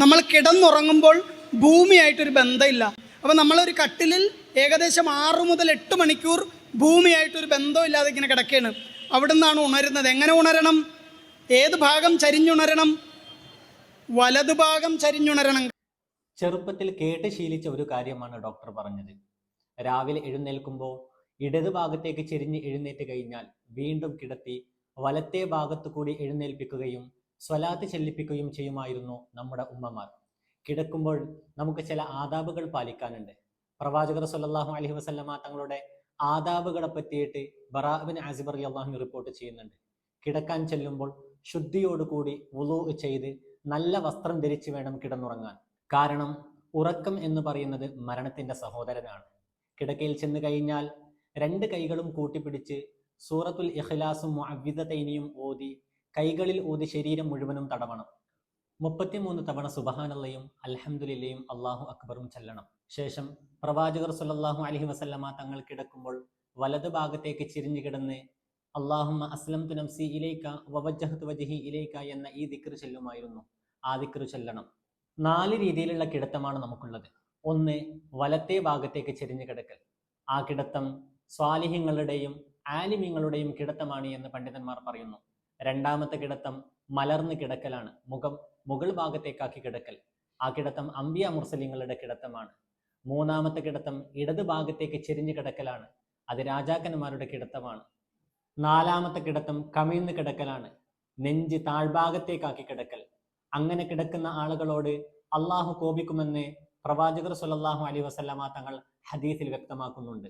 നമ്മൾ കിടന്നുറങ്ങുമ്പോൾ ഭൂമിയായിട്ടൊരു ബന്ധമില്ല. അപ്പോൾ നമ്മളൊരു കട്ടിലിൽ ഏകദേശം ആറ് മുതൽ എട്ട് മണിക്കൂർ ഭൂമിയായിട്ടൊരു ബന്ധമില്ലാതെ ഇങ്ങനെ കിടക്കുകയാണ് അവിടെ നിന്നാണ് ഉണരുന്നത്. എങ്ങനെ ഉണരണം? ഏത് ഭാഗം ചരിഞ്ഞുണരണം? വലതു ഭാഗം ചരിഞ്ഞുണരണം. ചെറുപ്പത്തിൽ കേട്ട് ശീലിച്ച ഒരു കാര്യമാണ് ഡോക്ടർ പറഞ്ഞത്. രാവിലെ എഴുന്നേൽക്കുമ്പോൾ ഇടത് ഭാഗത്തേക്ക് ചെരിഞ്ഞ് എഴുന്നേറ്റ് കഴിഞ്ഞാൽ വീണ്ടും കിടത്തി വലത്തെ ഭാഗത്തു കൂടി എഴുന്നേൽപ്പിക്കുകയും സ്വലാത്ത് ചെല്ലിപ്പിക്കുകയും ചെയ്യുമായിരുന്നു നമ്മുടെ ഉമ്മമാർ. കിടക്കുമ്പോൾ നമുക്ക് ചില ആദാബുകൾ പാലിക്കാനുണ്ട്. പ്രവാചകർ സല്ലല്ലാഹു അലൈഹി വസല്ലമ തങ്ങളുടെ ആദാബുകളെ പറ്റിയിട്ട് ബറാബിൻ ആസിബർ അള്ളാഹു റിപ്പോർട്ട് ചെയ്യുന്നുണ്ട്. കിടക്കാൻ ചെല്ലുമ്പോൾ ശുദ്ധിയോടുകൂടി വുളു ചെയ്ത് നല്ല വസ്ത്രം ധരിച്ച് വേണം കിടന്നുറങ്ങാൻ. കാരണം ഉറക്കം എന്ന് പറയുന്നത് മരണത്തിന്റെ സഹോദരനാണ്. കിടക്കയിൽ ചെന്ന് കഴിഞ്ഞാൽ രണ്ട് കൈകളും കൂട്ടിപ്പിടിച്ച് സൂറത്തുൽ ഇഖ്ലാസും മുഅവ്വിദതൈനിയും ഓതി കൈകളിൽ ഊതി ശരീരം മുഴുവനും തടവണം. മുപ്പത്തിമൂന്ന് തവണ സുബഹാനല്ലയും അലഹമുല്ലയും അള്ളാഹു അക്ബറും ചെല്ലണം. ശേഷം പ്രവാചകർ സുല്ലാഹു അലഹി വസല്ലമ തങ്ങൾ കിടക്കുമ്പോൾ വലത് ഭാഗത്തേക്ക് ചിരിഞ്ഞു കിടന്ന് അള്ളാഹുമ്മ അസ്ലം തുനം സി ഇലൈക്ക വവജഹത്ത് വജഹി ഇലൈക്ക എന്ന ഈ ദിക്ർ ചെല്ലുമായിരുന്നു. ആ ദിക്ർ ചെല്ലണം. നാല് രീതിയിലുള്ള കിടത്തമാണ് നമുക്കുള്ളത്. ഒന്ന് വലത്തെ ഭാഗത്തേക്ക് ചെരിഞ്ഞു കിടക്കൽ. ആ കിടത്തം സ്വാലിഹ്യങ്ങളുടെയും ആലിമ്യങ്ങളുടെയും കിടത്തമാണ് എന്ന് പണ്ഡിതന്മാർ പറയുന്നു. രണ്ടാമത്തെ കിടത്തം മലർന്ന് കിടക്കലാണ്. മുഖം മുകൾ ഭാഗത്തേക്കാക്കി കിടക്കൽ. ആ കിടത്തം അമ്പിയ മുർസലിങ്ങളുടെ കിടത്തമാണ്. മൂന്നാമത്തെ കിടത്തം ഇടത് ഭാഗത്തേക്ക് ചെരിഞ്ഞു കിടക്കലാണ്. അത് രാജാക്കന്മാരുടെ കിടത്തമാണ്. നാലാമത്തെ കിടത്തം കമിഴ്ന്ന് കിടക്കലാണ്. നെഞ്ച് താഴ്ഭാഗത്തേക്കാക്കി കിടക്കൽ. അങ്ങനെ കിടക്കുന്ന ആളുകളോട് അള്ളാഹു കോപിക്കുമെന്ന് പ്രവാചകർ സുല്ലാഹു അലി വസല്ലമ തങ്ങൾ ഹദീസിൽ വ്യക്തമാക്കുന്നുണ്ട്.